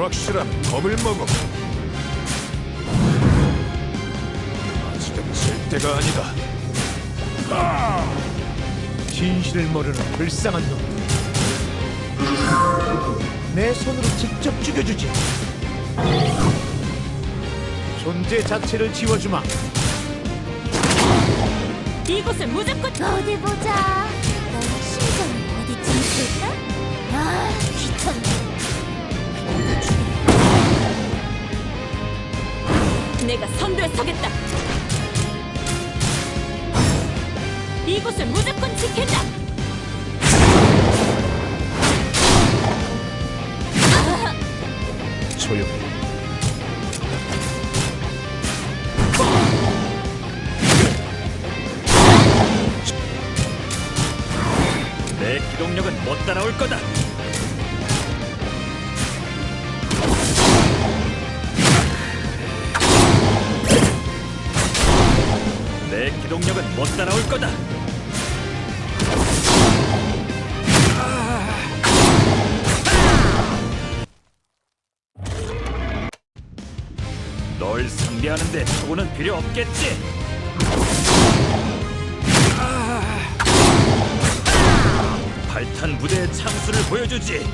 불확실한 겁을 먹어. 아직은 질 때가 아니다. 진실을 모르는 불쌍한 놈. 내 손으로 직접 죽여주지. 존재 자체를 지워주마. 이곳을 무조건 어디 보자. 내가 선두에 서겠다. 이곳을 무조건 지킨다. 조용히. 내 기동력은 못 따라올 거다. 동력은 못 따라올 거다. 널 상대하는데 초고는 필요 없겠지. 발탄 무대의 창수를 보여주지.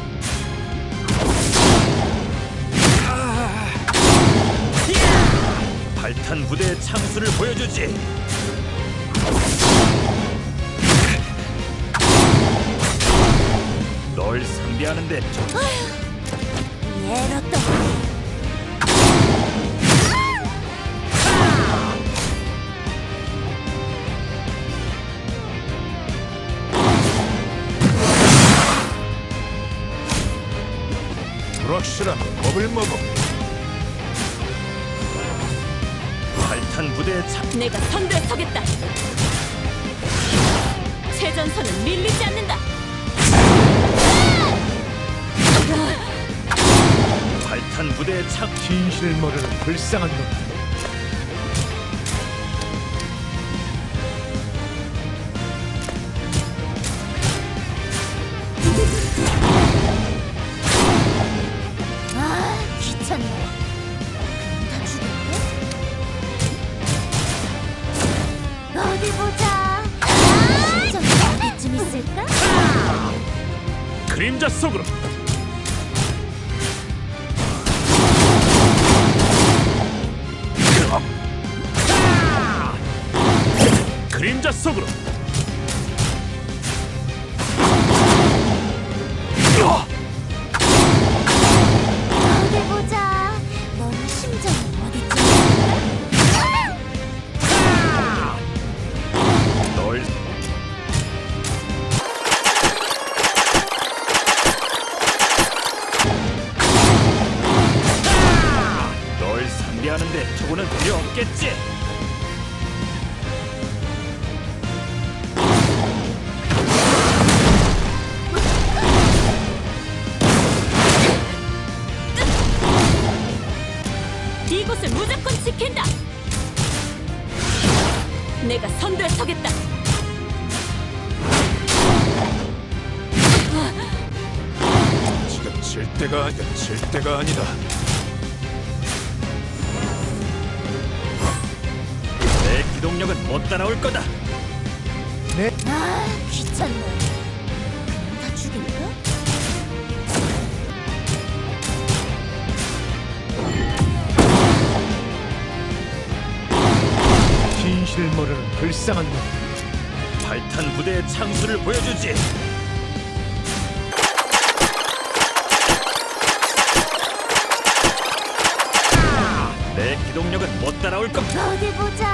발탄 무대의 창수를 보여주지. 널 상대하는데 좀 얘로 또. 불확실한 겁을 먹어. 발탄 무대의 창 내가 선두에 서겠다. 최전선은 밀리지 않는다. 발탄 무대의 창 진실을 모르는 불쌍한 놈. 그림자 속으로. 그림자 속으로 상대하는데 저거는 필요 없겠지. 이곳을 무조건 지킨다. 내가 선두에 서겠다. 지금 질 때가 아니다. 질 때가 아니다. 내 기동력은 못 따라올 거다. 내 아, 귀찮네. 다 죽일까? 진실을 모르는 불쌍한 놈. 발탄 무대의 창수를 보여주지. 내 기동력은 못 따라올 것. 어디 보자.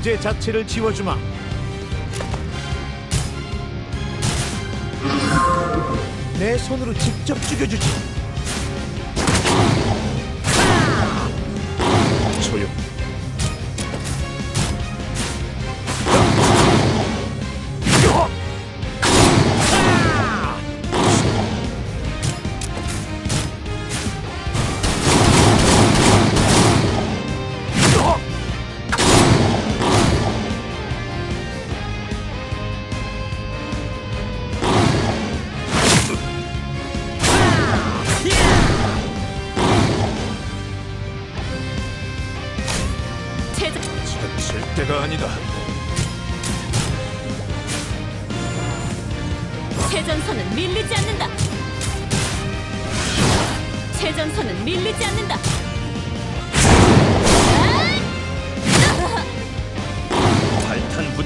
존재 자체를 지워주마. 내 손으로 직접 죽여주지.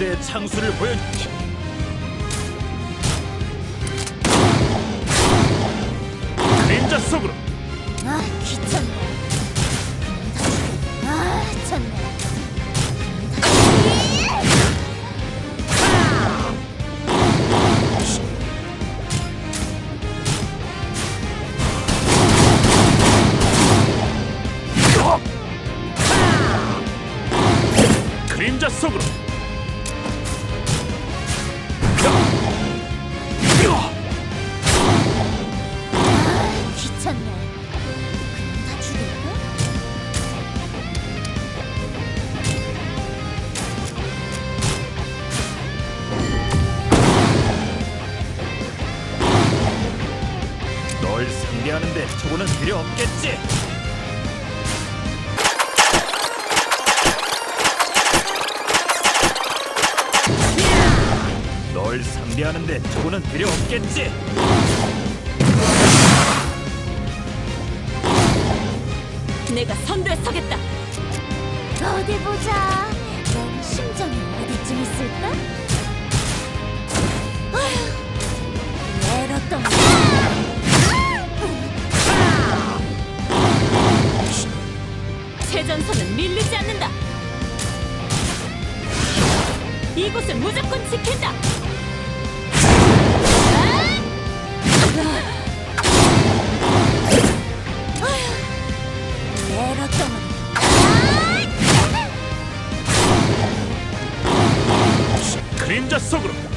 부대의 창수를 보여. 그림자 속으로 아, 귀찮네. 아, 참네. 없겠지. 내가 선두에 서겠다. 어디 보자. 넌 심장이 어디쯤 있을까? 아휴, 에러똥. 최전선은 밀리지 않는다. 이곳을 무조건 지킨다. 에러똥. 그림자 속으로.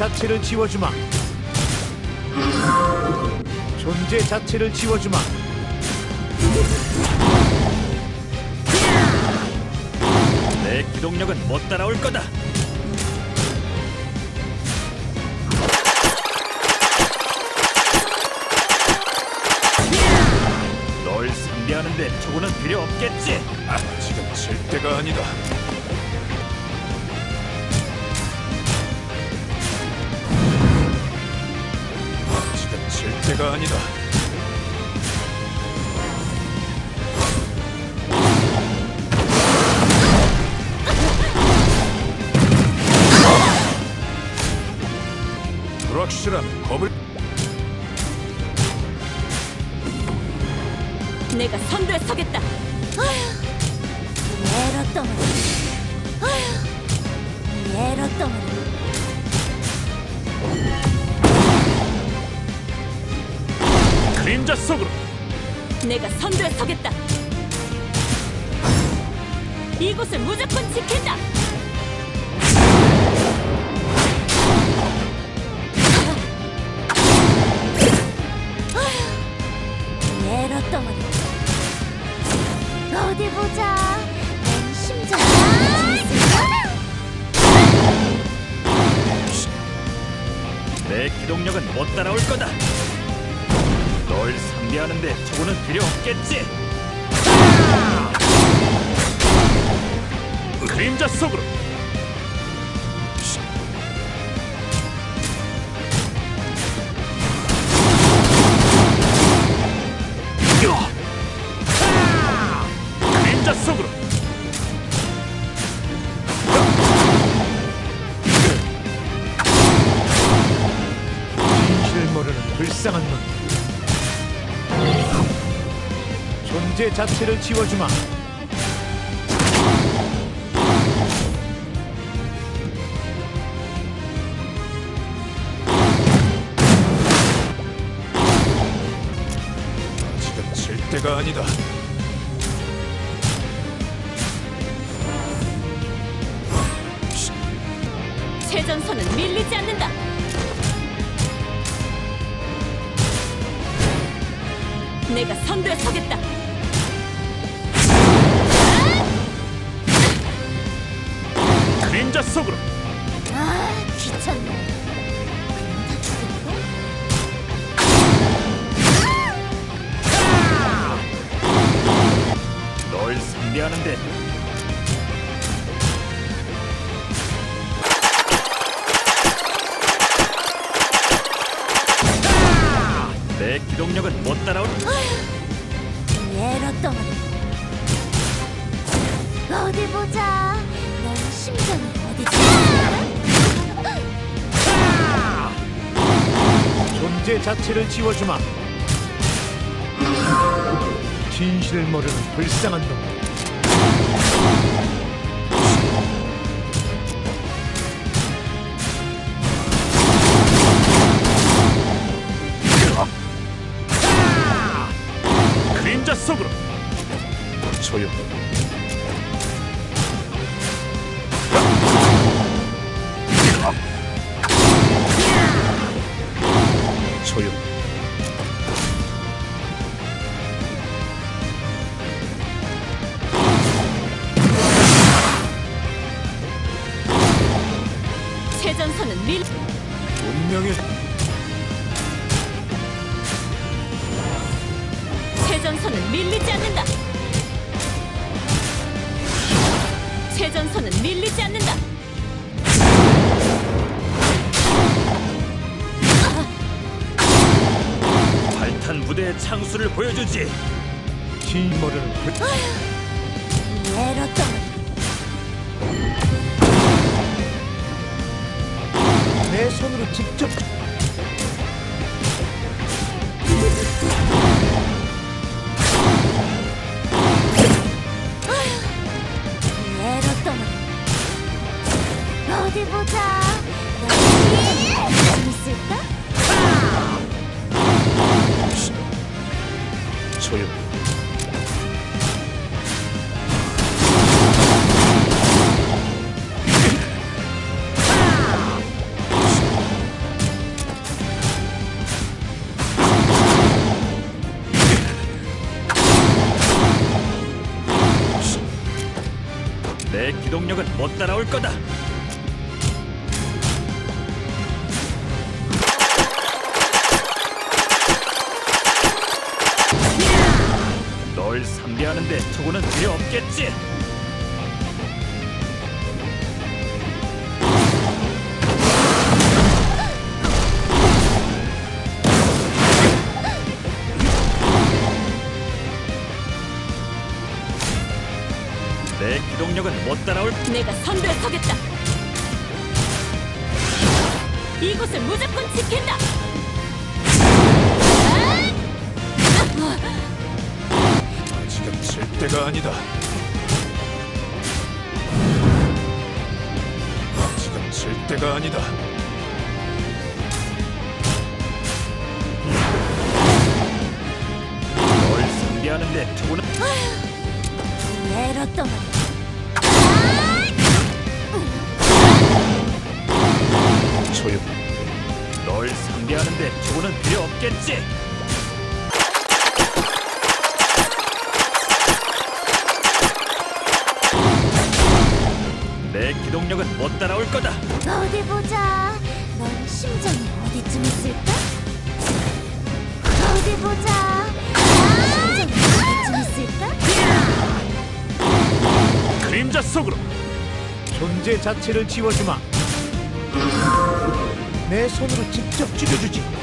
자체를 지워주마. 존재 자체를 지워주마. 내 기동력은 못 따라올 거다. 널 상대하는데 저거는 필요 없겠지. 지금 질 때가 아니다. 때가 아니다. 불확실한 법을 내가 선두에 서겠다. 에러똥. 아휴, 에러똥. 그림자 속으로. 내가 선두에 서겠다. 이곳을 무조건 지킨다. 에러똥. 어디 보자. 넌 심장이 어디쯤 있을까? 내 기동력은 못 따라올 거다. 널 상대하는데 저거는 필요 없겠지. 그림자 속으로. 자체를 지워주마. 지금 질 때가 아니다. 최전선은 밀리지 속으로 아, 귀찮네. 널 상대하는데 내 기동력은 못 따라올 얘로 덩어리. 어디 보자. 넌 심장이 존재 자체를 지워주마. 진실을 모르는 불쌍한 놈. 그림자 속으로 조용. 최전선은 밀리지 않는다. 최전선은 밀리지 않는다. 발탄 부대의 창수를 보여주지 진실 모르는 불. 얘로 덩어리. 내 손으로 직접 내 기동력은 못 따라올 거다 상대하는데 투구는 필요 없겠지 내 기동력은 못 따라올 내가 선두에 서겠다. 이곳을 무조건 지킨다. 때가 아니다. 아직은 질 때가 아니다. 널 상대하는데 투구는 얘로 덩어리. 조용. 널 상대하는데 투구는 필요 없겠지 내 기동력은 못 따라올 거다 어디 보자. 넌 심장이 어디쯤 있을까? 어디 보자. 넌 심장이 어디쯤 있을까? 그림자 속으로 존재 자체를 지워주마. 내 손으로 직접 죽여주지.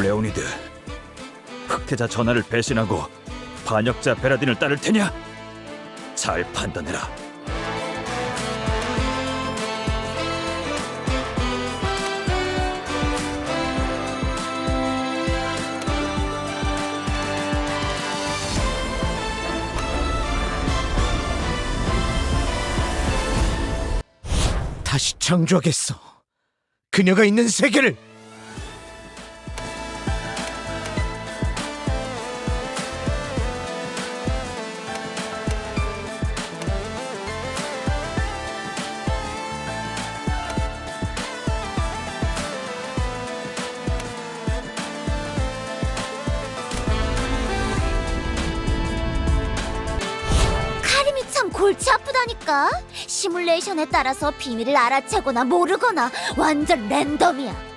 레오니드, 흑태자 전하를 배신하고 반역자 베라딘을 따를 테냐? 잘 판단해라. 다시 창조하겠어. 그녀가 있는 세계를. 시뮬레이션에 따라서 비밀을 알아채거나 모르거나 완전 랜덤이야.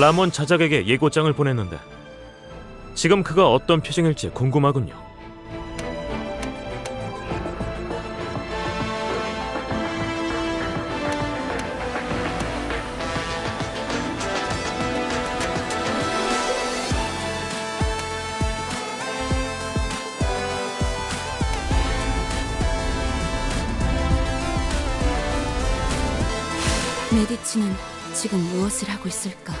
라몬 자작에게 예고장을 보냈는데 지금 그가 어떤 표정일지 궁금하군요. 메디치는 지금 무엇을 하고 있을까?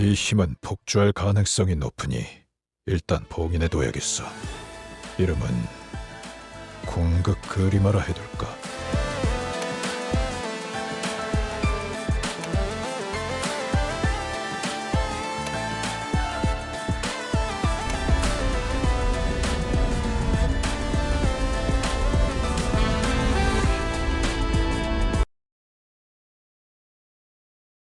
이 힘은 폭주할 가능성이 높으니 일단 봉인해둬야겠어. 이름은 궁극 그리마라 해둘까?